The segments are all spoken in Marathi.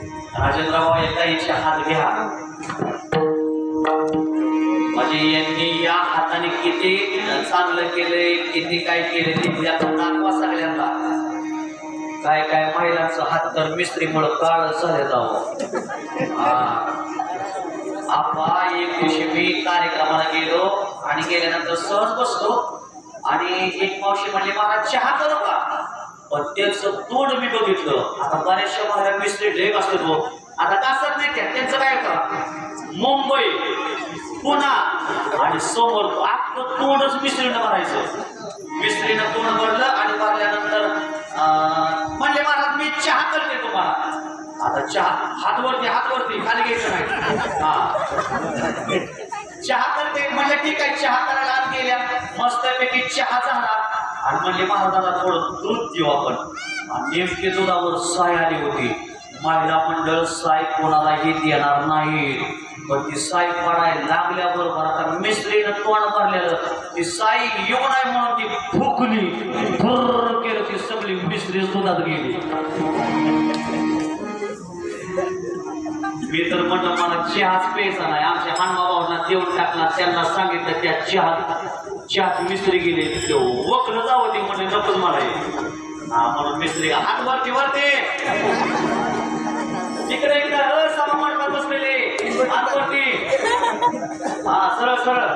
राजेंद्रराव एकदा यांचे हात घ्या. म्हणजे यांनी या हाताने किती चांगलं केलंय किती काय केले ते त्याचा दाखवा सगळ्यांना. काय काय महिलांचं हात तर मिस्त्रीमुळं काळ झाले जावं हा. आपा एक दिवशी मी कार्यक्रमाला गेलो आणि गेल्यानंतर सहज बसलो. आणि एक मावशी म्हणली मला चहा करू का? त्यांचं तोंड मी बघितलं. आता बऱ्याचशा महाराज मिस्त्री ढेक असतो हो. तो आता कासत नाही त्या त्यांचं काय होतं? मुंबई पुणा आणि समोर आपलं तोंडच मिस्त्रीनं भरायचं. मिस्त्रीनं तोंड भरलं आणि भरल्यानंतर अं, म्हणले महाराज मी चहा करते तुम्हाला. आता चहा हातवरती हातवरती खाली घ्यायचं नाही. हा. चहा करते म्हणजे ठीक आहे चहा करायला आत गेल्या. मस्तपैकी चहा झाला. आणि म्हणले महाराजांना थोडं दूध देऊ आपण. नेमके दुधावर साय आली होती. महिला मंडळ साय कोणालाही देणार नाही. पण ती साई पडायला लागल्याबरोबर आता मिस्त्रीनं तोंड भरलेलं. ती साई येऊ नाही म्हणून ती फुकली. फुर केलं ती सगळी मिस्त्री दुधात गेली. मी तर म्हटलं मला चहाच प्यायचा नाही. आमच्या हानबाबांना देऊन टाकला. त्यांना सांगितलं त्या चहा चहात मिस्त्री गेले ते वकलं जावं ते म्हणजे नकोच मला हे. हा म्हणून मिस्त्री हात वरती वरती. इकडे इकडे सभा मंडपात बसलेले. हात वरती. हा सरळ सरळ.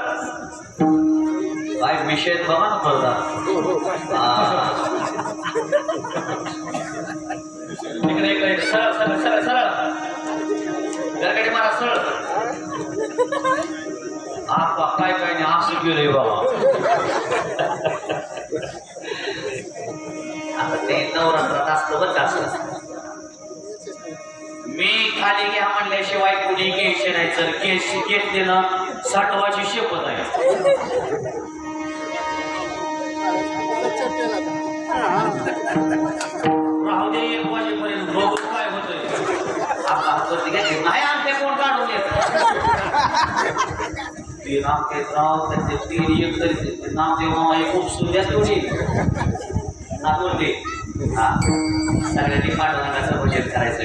काय विषय बघा ना आपा काय काय नाही असं गेलंय बाबा आता ते नवरात्रात असतं बघ का असं मी खाली घ्या म्हणल्याशिवाय कुणी घ्यायचे नाही तर केस घेतले ना साठवाची शपथ आहे राहू दे एक वाजेपर्यंत बघू काय होतंय आपा हातवरती घ्यायचे नाही आमचे कोण काढून येत ते रामकेशराव त्यांचे तीन एक तरी नामदेव मामा हे खूप सुंदर तेवढी नागोरते हा. सगळ्यांनी पांडुरंगाचं भजन म्हणजे करायचं.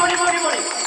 মনে মনে মনে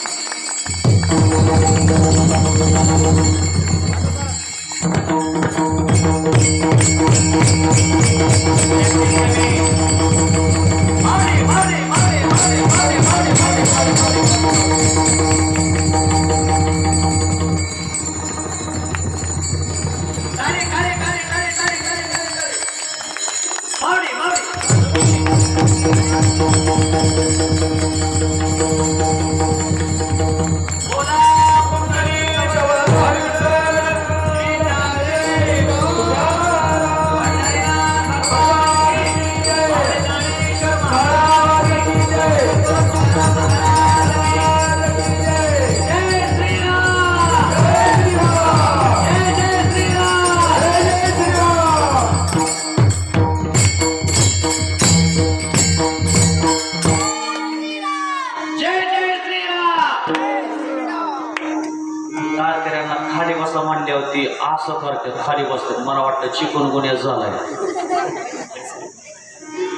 असं करते खाली बसतात मला वाटतं चिकन गुन्हे झालाय.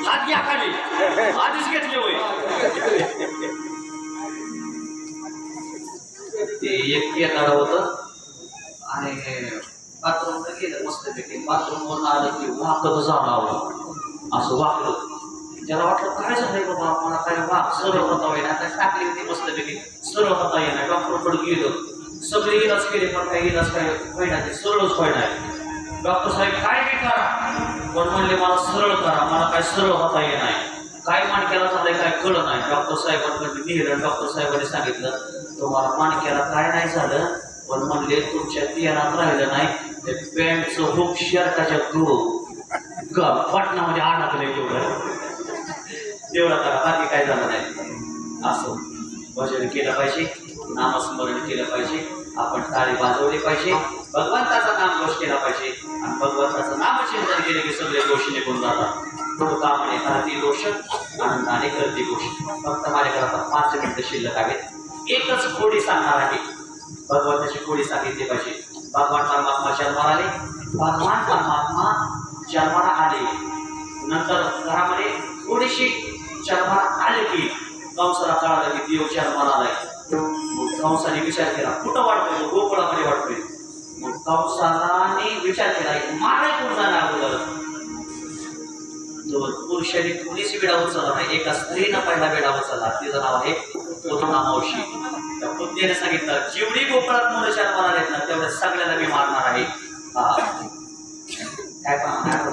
हात घ्या खाली. घेतले होय. ते एक येणार होत. आणि बाथरूम गेलं मस्त पैकी. बाथरूम आलं की वाकत जाणार असं वाकलं. त्याला वाटलं काय झालंय बाबा? मला काय वाक सरळ होता येणार काय टाकली होती मस्त पैकी. सरळ होता येणार डॉक्टरकडे गेलं. सगळे इलाज केले पण काही इलाज काय होईना ते सरळच होईना. डॉक्टर साहेब काय बी करा. पण म्हणले मला सरळ करा मला काय सरळ होता येणार काय माणक्याला झालंय काय कळलं नाही. डॉक्टर साहेबांकडे लिहिलं डॉक्टर साहेबांनी सांगितलं तुम्हाला माणक्याला काय नाही झालं पण म्हणले तुमच्या तियारात राहिलं नाही ते पॅन्टचं हुक शर्टाच्या गो ग पटनामध्ये अडकलंय तेवढं. तेवढा करा बाकी काय झालं नाही. असं. भजन केलं पाहिजे. नामस्मरण केलं पाहिजे. आपण तारे वाजवले पाहिजे. भगवंताचा नाम घोष केला पाहिजे. आणि भगवंताचं नामचिंतन केले की सगळे दोष निघून जातात. तो कामाने करती दोष आनंदाने करती गोष्ट फक्त माझ्याकडे पाच मिनिटं शिल्लक आहेत. एकच खोडी सांगणार आहे. भगवंताची खोडी सांगितली पाहिजे. भगवान परमात्मा जन्माला आले. भगवान परमात्मा जन्माला आले. नंतर घरामध्ये थोडीशी जन्माला आले की कंसाला कळालं की देव जन्माला आलाय. मग कंसाने विचार केला. कुठं वाटतोय गोकुळामध्ये वाटतोय मग कंसाने विचार केला की मागे कोण जाणार अगोदर पुरुषाने कोणीच वेळा उचलला नाही एका स्त्रीनं पहिला वेळा उचलला. तिचं नाव आहे कोरोना मावशी. त्या पुतण्याने सांगितलं जेवढी गोकुळात मुलं जन्माला आलेत ना तेवढ्या सगळ्यांना मी मारणार आहे. काय पण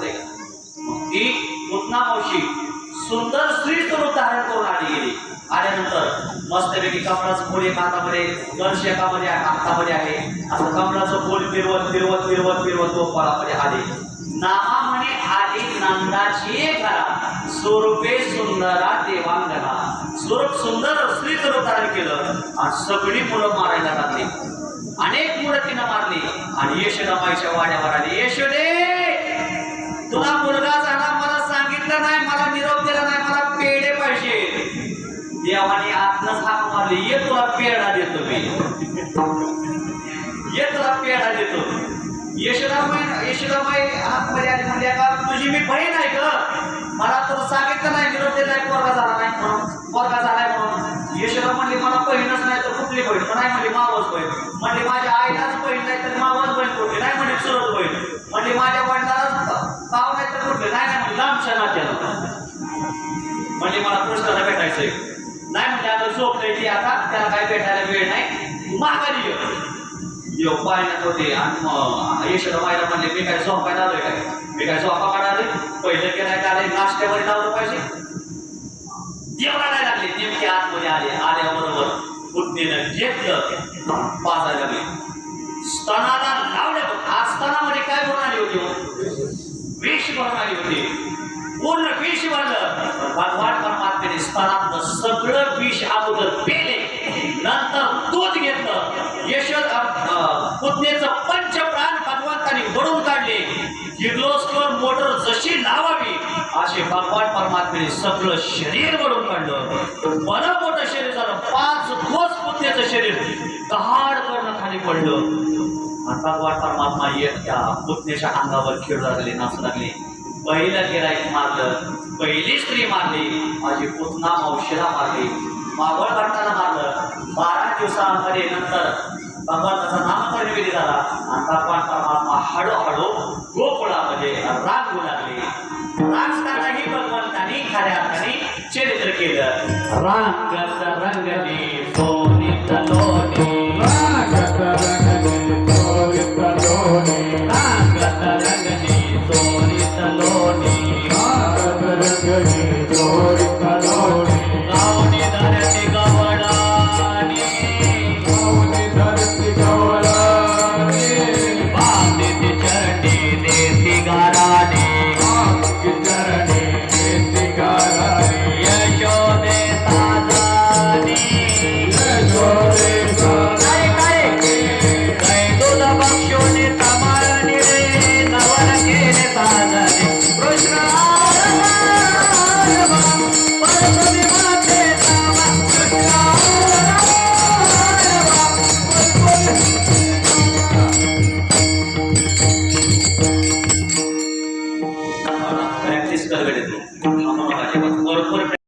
ती पुतना मावशी सुंदर स्त्री स्वरूप धारण करून आली गेली. आल्यानंतर मस्तपैकी कमळाचं फूल एक हातामध्ये दर्श एकामध्ये हातामध्ये आहे. असं कमळाचं फूल फिरवत फिरवत फिरवत फिरवत तो फळामध्ये आले. नामा म्हणे आले नंदाची घरा. स्वरूपे सुंदरा देवांगना. स्वरूप सुंदर स्त्री स्वरूप धारण केलं आणि सगळी मुलं मारायला लागली. अनेक मुलं तिनं मारली. आणि यशोदाबाईच्या वाड्यावर आली. यशोदे देवाने आतनच हाक मारली ये तुला पेढा देतो मी. ये तुला पेढा देतो. यशोदामाई यशोदामाई आतमध्ये आली म्हणली का तुझी मी बहीण आहे ग. मला तुला सांगितलं नाही निरोप दिला नाही पोरगा झाला नाही म्हणून. पोरगा झालाय म्हणून. यशोदा म्हणली मला बहीणच नाही तर कुठली बहीण? पण नाही म्हणली मावस बहीण. म्हणली माझ्या आईलाच बहीण नाही तर मावस बहीण कुठली? नाही म्हणली सुरत बहीण. म्हणली माझ्या वडिलालाच भाव नाही तर कुठले? नाही नाही म्हणली लांबच्या नात्याला. म्हणजे मला कृष्णाला भेटायचंय. वेळ नाही. माघारी ये. यो पाण्यात होते आणि. मग यशोदा बाईला म्हणले मी काय झोपायला आलोय काय? मी काय झोपा काढाले पहिले केलाय का नाश्त्यामध्ये लावलं पाहिजे. देवला नाही लागले. नेमके आतमध्ये आले. आल्याबरोबर पुतणीनं घेतलं. पाजायला लागले. स्तनाला लावले आज स्तनामध्ये काय भरून आली होती? हो? विष भरून आली होती. पूर्ण विष भरलं. भगवान परमात्म्याने स्तनातलं सगळं विष अगोदर पेले. नंतर दूध घेतलं. यशोद पुतणेचं पंचप्राण भगवंतानी वडून काढले. किर्लोस्कर मोटर जशी लावावी असे भगवान परमात्म्याने सगळं शरीर वडून काढलं. बरं मोठं शरीर झालं. पाच कोस पुतण्याचं शरीर दहाड करणं खाली पडलं. आणि भगवान परमात्मा येत त्या पुतण्याच्या अंगावर खेळू लागले नाचू लागले. पहिलं गिराईक मारलं पहिली स्त्री मारली. माझी पुतना मावशीला मारली. मावळ भट्टाला मारलं. बारा दिवसामध्ये नंतर भगवंताचा नामकरण विधी झाला. आणि भगवान परमात्मा हळूहळू गोकुळामध्ये रांगू लागले. राजकारणाही भगवंतानी खऱ्या अर्थाने चरित्र केलं. रांगत रंगली